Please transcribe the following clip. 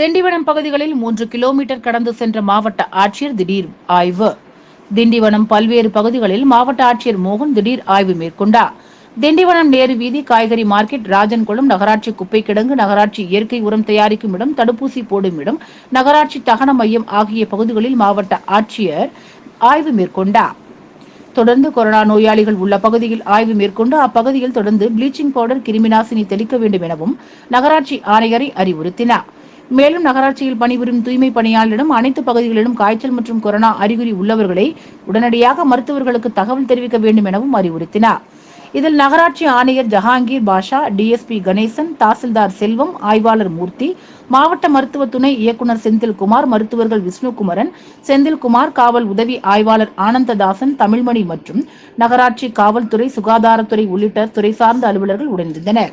திண்டிவனம் பகுதிகளில் மூன்று கிலோமீட்டர் கடந்து சென்ற மாவட்ட ஆட்சியர் திடீர் ஆய்வு. திண்டிவனம் பல்வேறு பகுதிகளில் மாவட்ட ஆட்சியர் மோகன் திடீர் ஆய்வு மேற்கொண்டார் திண்டிவனம் நேரு வீதி காய்கறி மார்க்கெட் ராஜன்குளம் நகராட்சி குப்பை கிடங்கு நகராட்சி இயற்கை உரம் தயாரிக்கும் இடம் தடுப்பூசி போடும் இடம் நகராட்சி தகன மையம் ஆகிய பகுதிகளில் மாவட்ட ஆட்சியர் ஆய்வு மேற்கொண்டார் தொடர்ந்து கொரோனா நோயாளிகள் உள்ள பகுதியில் ஆய்வு மேற்கொண்டு அப்பகுதியில் தொடர்ந்து ப்ளீச்சிங் பவுடர் கிருமிநாசினி தெளிக்க வேண்டும் எனவும் நகராட்சி ஆணையரை அறிவுறுத்தினார். மேலும் நகராட்சியில் பணிபுரியும் தூய்மை பணியாளரிடம் அனைத்து பகுதிகளிலும் காய்ச்சல் மற்றும் கொரோனா அறிகுறி உள்ளவர்களை உடனடியாக மருத்துவர்களுக்கு தகவல் தெரிவிக்க வேண்டும் எனவும் அறிவுறுத்தினார். இதில் நகராட்சி ஆணையர் ஜஹாங்கீர் பாஷா டிஎஸ்பி கணேசன் தாசில்தார் செல்வம் ஆய்வாளர் மூர்த்தி மாவட்ட மருத்துவ துணை இயக்குநர் செந்தில்குமார் மருத்துவர்கள் விஷ்ணுகுமரன் செந்தில்குமார் காவல் உதவி ஆய்வாளர் ஆனந்ததாசன் தமிழ்மணி மற்றும் நகராட்சி காவல்துறை சுகாதாரத்துறை உள்ளிட்ட துறை சார்ந்த அலுவலர்கள் உடனிருந்தனர்.